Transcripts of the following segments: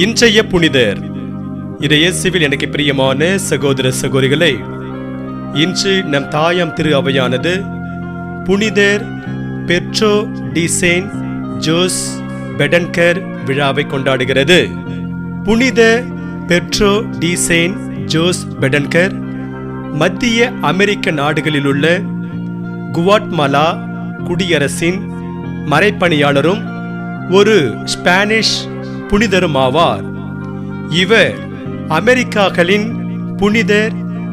இன்றைய புனிதர். இதை இயேசுவில் எனக்கு பிரியமான சகோதர சகோதரிகளே இன்று நம் தாயாம் திரு அவையானது புனிதர் பெட்ரோ டிசைன் ஜோஸ் பெடன்கர் விழாவை கொண்டாடுகிறது. புனித பெட்ரோ டிசைன் ஜோஸ் பெடன்கர் மத்திய அமெரிக்க நாடுகளில் உள்ள குவாட்மலா குடியரசின் மறைப்பணியாளரும் ஒரு ஸ்பானிஷ் புனிதருமாவார் இவர் அமெரிக்காக்களின் புனிதர்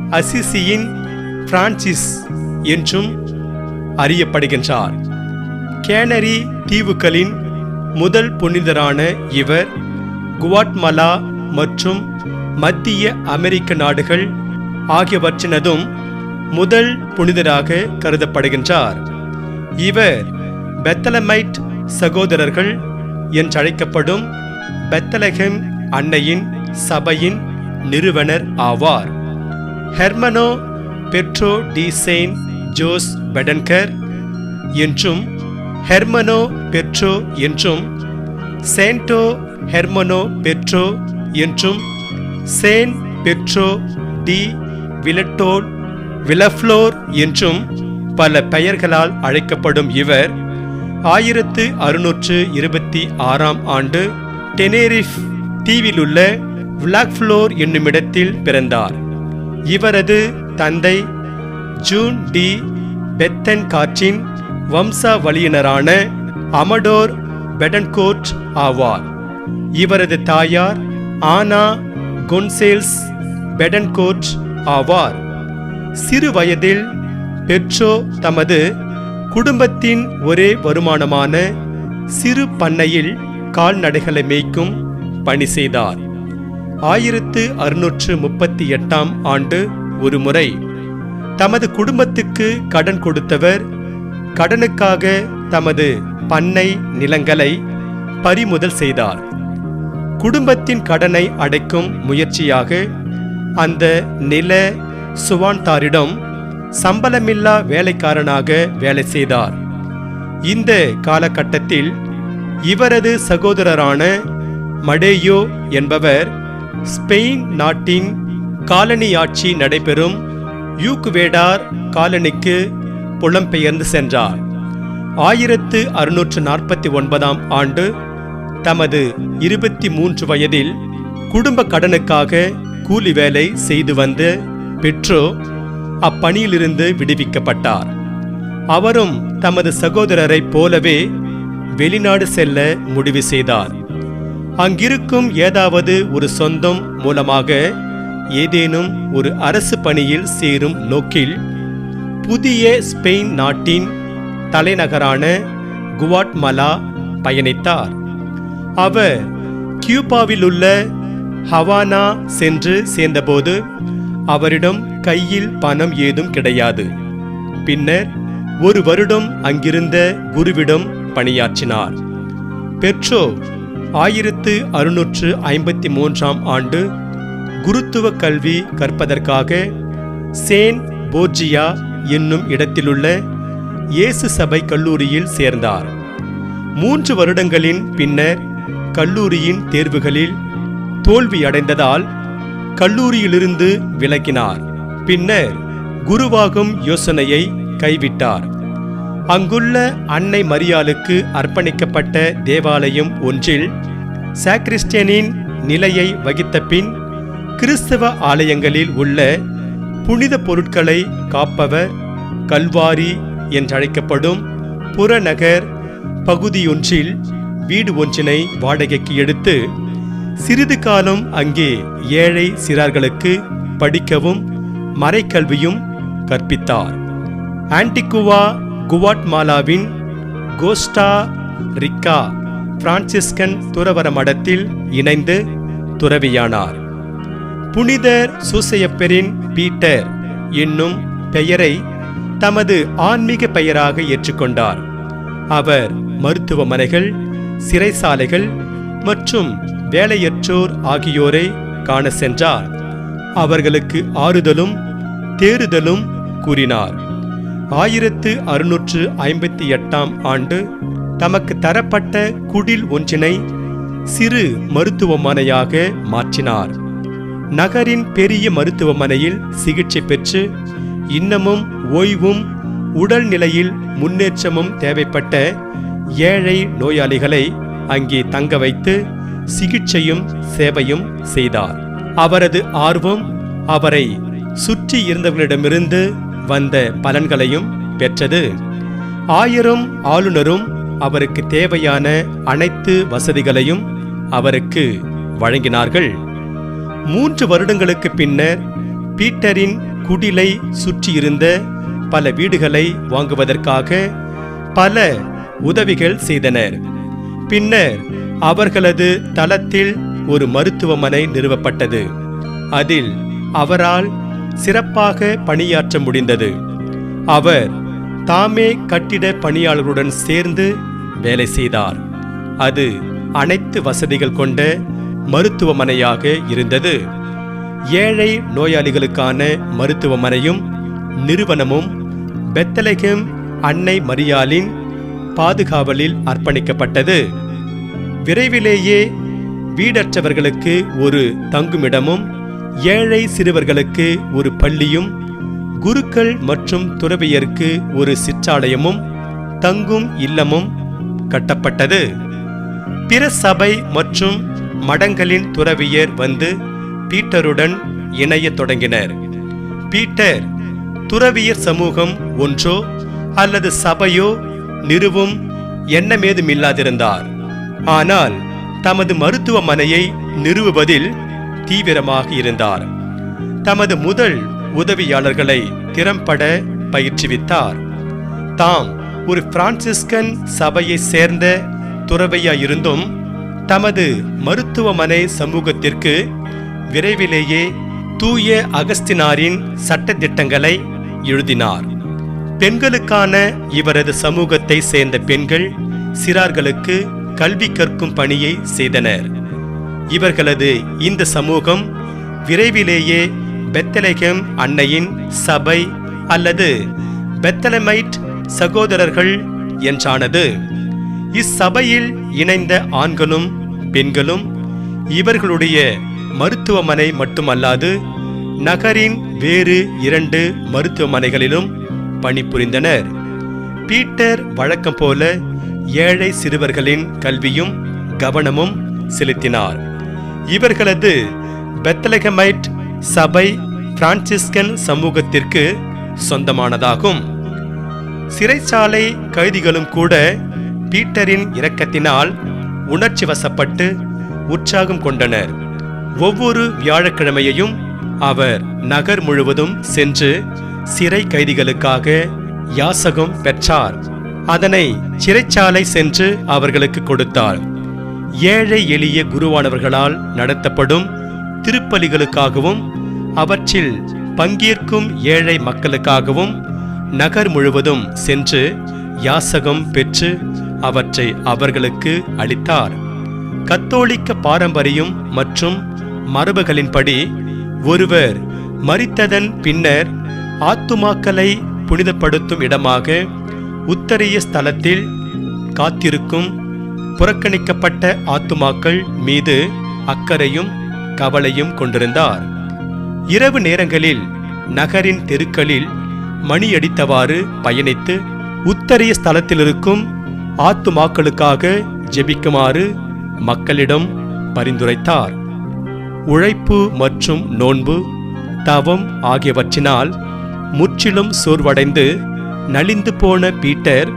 அசிசியின் பிரான்சிஸ் என்றும் அறியப்படுகின்றார். கேனரி தீவுகளின் முதல் புனிதரான இவர் குவாட்மலா மற்றும் மத்திய அமெரிக்க நாடுகள் ஆகியவற்றினதும் முதல் புனிதராக கருதப்படுகின்றார். இவர் பெத்தலமைட் சகோதரர்கள் என்றழைக்கப்படும் பெத்தலகெம் அன்னையின் சபையின் நிறுவனர் ஆவார். Hermano Pedro de San Jose Betancur என்றும் ஹெர்மனோ பெட்ரோ என்றும் சேண்டோ ஹெர்மனோ பெட்ரோ என்றும் சேன் பெட்ரோ டி விலட்டோல் விலஃப்ளோர் என்றும் பல பெயர்களால் அழைக்கப்படும் இவர் ஆயிரத்து அறுநூற்று இருபத்தி ஆறாம் ஆண்டு டெனேரிஃப் தீவிலுள்ள விளாக்ஃப்ளோர் என்னுமிடத்தில் பிறந்தார். இவரது தந்தை ஜூன் டி. பெத்தன் காற்றின் வம்சாவளியினரான அமடோர் பெடன்கோட் ஆவார். இவரது தாயார் ஆனா கொன்சேல்ஸ் பெடன்கோட் ஆவார். சிறு வயதில் பெட்ரோ தமது குடும்பத்தின் ஒரே வருமானமான சிறு பண்ணையில் கால்நடைகளை மேய்க்கும் பணி செய்தார். ஆயிரத்து அறுநூற்று முப்பத்தி எட்டாம் ஆண்டு ஒரு முறை தமது குடும்பத்துக்கு கடன் கொடுத்தவர் கடனுக்காக தமது பண்ணை நிலங்களை பறிமுதல் செய்தார். குடும்பத்தின் கடனை அடைக்கும் முயற்சியாக அந்த நில சுவான்தாரிடம் சம்பளமில்லா வேலைக்காரனாக வேலை செய்தார். இந்த காலகட்டத்தில் இவரது சகோதரரான மடேயோ என்பவர் ஸ்பெயின் நாட்டின் காலனி ஆட்சி நடைபெறும் யூக்குவேடார் காலனிக்கு புலம்பெயர்ந்து சென்றார். ஆயிரத்து அறுநூற்று நாற்பத்தி ஒன்பதாம் ஆண்டு தமது இருபத்தி மூன்று வயதில் குடும்ப கடனுக்காக கூலி வேலை செய்து வந்த பெட்ரோ அப்பணியிலிருந்து விடுவிக்கப்பட்டார். அவரும் தமது சகோதரரைப் போலவே வெளிநாடு செல்ல முடிவு செய்தார். அங்கிருக்கும் ஏதாவது ஒரு சொந்தம் மூலமாக ஏதேனும் ஒரு அரசு பணியில் சேரும் நோக்கில் புதிய ஸ்பெயின் நாட்டின் தலைநகரான குவாட்மலா பயணித்தார். அவர் கியூபாவில் உள்ள ஹவானா சென்று சேர்ந்தபோது அவரிடம் கையில் பணம் ஏதும் கிடையாது. பின்னர் ஒரு வருடம் அங்கிருந்த குருவிடம் பணியாற்றினார். பெட்ரோ ஆயிரத்து அறுநூற்று ஐம்பத்தி மூன்றாம் ஆண்டு குருத்துவ கல்வி கற்பதற்காக சேன் போர்ஜியா என்னும் இடத்திலுள்ள இயேசு சபை கல்லூரியில் சேர்ந்தார். மூன்று வருடங்களின் பின்னர் கல்லூரியின் தேர்வுகளில் தோல்வியடைந்ததால் கல்லூரியிலிருந்து விலகினார். பின்னர் குருவாகும் யோசனையை கைவிட்டார். அங்குள்ள அன்னை மரியாளுக்கு அர்ப்பணிக்கப்பட்ட தேவாலயம் ஒன்றில் சாக்ரிஸ்டியனின் நிலையை வகித்த பின் கிறிஸ்தவ ஆலயங்களில் உள்ள புனித பொருட்களை காப்பவர் கல்வாரி என்றழைக்கப்படும் புறநகர் பகுதியொன்றில் வீடு ஒன்றினை வாடகைக்கு எடுத்து சிறிது காலம் அங்கே ஏழை சிறார்களுக்கு படிக்கவும் மறைக்கல்வியும் கற்பித்தார். ஆன்டிகுவா குவாட்மாலாவின் கோஸ்டா ரிக்கா பிரான்சிஸ்கன் துறவர மடத்தில் இணைந்து துறவியானார். புனிதர் சூசையப்பெரின் பீட்டர் என்னும் பெயரை தமது ஆன்மீக பெயராக ஏற்றுக்கொண்டார். அவர் மருத்துவமனைகள் சிறைசாலைகள் மற்றும் வேலையற்றோர் ஆகியோரை காண சென்றார். அவர்களுக்கு ஆறுதலும் தேறுதலும் கூறினார். ஆயிரத்து அறுநூற்று ஐம்பத்தி எட்டாம் ஆண்டு தமக்கு தரப்பட்ட குடில் ஒன்றினை சிறு மருத்துவமனையாக மாற்றினார். நகரின் பெரிய மருத்துவமனையில் சிகிச்சை பெற்று இன்னமும் ஓய்வும் உடல்நிலையில் முன்னேற்றமும் தேவைப்பட்ட ஏழை நோயாளிகளை அங்கே தங்க வைத்து சிகிச்சையும் சேவையும் செய்தார். அவரது ஆர்வம் அவரை சுற்றி இருந்தவர்களிடமிருந்து வந்த பலன்களையும் பெற்றது. ஆயிரம் ஆளுநரும் அவருக்கு தேவையான அனைத்து வசதிகளையும் அவருக்கு வழங்கினார்கள். மூன்று வருடங்களுக்கு பின்னர் பீட்டரின் குடிலை சுற்றியிருந்த பல வீடுகளை வாங்குவதற்காக பல உதவிகள் செய்தனர். பின்னர் அவர்களது தளத்தில் ஒரு மருத்துவமனை நிறுவப்பட்டது. அதில் அவரால் சிறப்பாக பணியாற்ற முடிந்தது. அவர் தாமே கட்டிட பணியாளர்களுடன் சேர்ந்து வேலை செய்தார். அது அனைத்து வசதிகள் கொண்ட மருத்துவமனையாக இருந்தது. ஏழை நோயாளிகளுக்கான மருத்துவமனையும் நிறுவனமும் பெத்தலகம் அன்னை மரியாலின் பாதுகாவலில் அர்ப்பணிக்கப்பட்டது. விரைவிலேயே வீடற்றவர்களுக்கு ஒரு தங்குமிடமும் ஏழை சிறுவர்களுக்கு ஒரு பள்ளியும் குருக்கள் மற்றும் துறவியருக்கு ஒரு சிற்றாலயமும் தங்கும் இல்லமும் கட்டப்பட்டது. பிற சபை மற்றும் மடங்களின் துறவியர் வந்து பீட்டருடன் இணையத் தொடங்கினர். பீட்டர் துறவியர் சமூகம் ஒன்றோ அல்லது சபையோ நிறுவும் எண்ணமேதுமில்லாதிருந்தார் ஆனால் தமது மருத்துவமனையை நிறுவுவதில் தீவிரமாக இருந்தார். தமது முதல் உதவியாளர்களை திறம்பட பயிற்றுவித்தார். தாம் ஒரு பிரான்சிஸ்கன் சபையை சேர்ந்த துறவையாயிருந்தும் தமது மருத்துவமனை சமூகத்திற்கு விரைவிலேயே தூய அகஸ்தினாரின் சட்டத்திட்டங்களை எழுதினார். பெண்களுக்கான இவரது சமூகத்தை சேர்ந்த பெண்கள் சிறார்களுக்கு கல்வி கற்கும் பணியை செய்தனர். இவர்களது இந்த சமூகம் விரைவிலேயே பெத்தலகம் அன்னையின் சபை அல்லது பெத்தலமைட் சகோதரர்கள் என்றானது. இச்சபையில் இணைந்த ஆண்களும் பெண்களும் இவர்களுடைய மருத்துவமனை மட்டுமல்லாது நகரின் வேறு இரண்டு மருத்துவமனைகளிலும் பணிபுரிந்தனர். பீட்டர் வழக்கம் போல ஏழை சிறுவர்களின் கல்வியும் கவனமும் செலுத்தினார். இவர்களது பெத்தலகமைட் சபை பிரான்சிஸ்கன் சமூகத்திற்கு சொந்தமானதாகும். சிறைச்சாலை கைதிகளும் கூட பீட்டரின் இரக்கத்தினால் உணர்ச்சி வசப்பட்டு உற்சாகம் கொண்டனர். ஒவ்வொரு வியாழக்கிழமையையும் அவர் நகர் முழுவதும் சென்று சிறை கைதிகளுக்காக யாசகம் பெற்றார். அதனை சிறைச்சாலை சென்று அவர்களுக்கு கொடுத்தார். ஏழை எளிய குருவானவர்களால் நடத்தப்படும் திருப்பலிகளுக்காகவும் அவற்றில் பங்கேற்கும் ஏழை மக்களுக்காகவும் நகர் முழுவதும் சென்று யாசகம் பெற்று அவற்றை அவர்களுக்கு அளித்தார். கத்தோலிக்க பாரம்பரியம் மற்றும் மரபுகளின்படி ஒருவர் மரித்ததன் பின்னர் ஆத்துமாக்களை புனிதப்படுத்தும் இடமாக உத்தரிய ஸ்தலத்தில் காத்திருக்கும் புறக்கணிக்கப்பட்ட ஆத்துமாக்கள் மீது அக்கறையும் கவலையும் கொண்டிருந்தார். இரவு நேரங்களில் நகரின் தெருக்களில் மணியடித்தவாறு பயணித்து உத்தரிய ஸ்தலத்திலிருக்கும் ஆத்துமாக்களுக்காக ஜெபிக்குமாறு மக்களிடம் பரிந்துரைத்தார். உழைப்பு மற்றும் நோன்பு தவம் ஆகியவற்றினால் முற்றிலும் சோர்வடைந்து நலிந்து போன பீட்டர்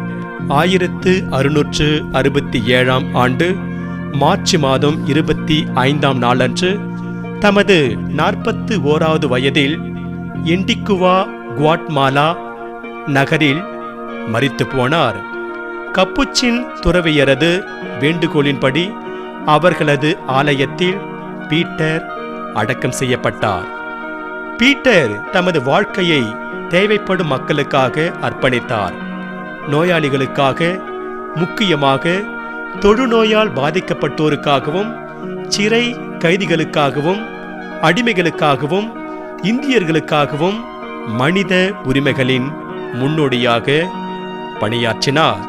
ஆயிரத்து அறுநூற்று அறுபத்தி ஏழாம் ஆண்டு மார்ச் மாதம் இருபத்தி ஐந்தாம் நாளன்று தமது நாற்பத்து ஓராவது வயதில் எண்டிக்குவா குவாட்மாலா நகரில் மறித்து போனார். கப்புச்சின் துறவியரது வேண்டுகோளின்படி அவர்களது ஆலயத்தில் பீட்டர் அடக்கம் செய்யப்பட்டார். பீட்டர் தமது வாழ்க்கையை தேவைப்படும் மக்களுக்காக அர்ப்பணித்தார். நோயாளிகளுக்காக முக்கியமாக தொழுநோயால் பாதிக்கப்பட்டோருக்காகவும் சிறை கைதிகளுக்காகவும் அடிமைகளுக்காகவும் இந்தியர்களுக்காகவும் மனித உரிமைகளின் முன்னோடியாக பணியாற்றினார்.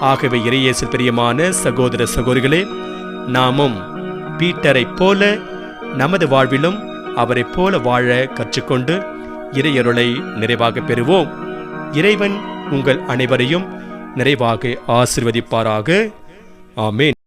ஆகவே இறையேசு பிரியமான சகோதர சகோதரிகளே நாமும் பீட்டரைப் போல நமது வாழ்விலும் அவரைப் போல வாழ கற்றுக்கொண்டு இறையருளை நிறைவாக பெறுவோம். இறைவன் உங்கள் அனைவரையும் நிறைவாக ஆசிர்வதிப்பாராக. ஆமேன்.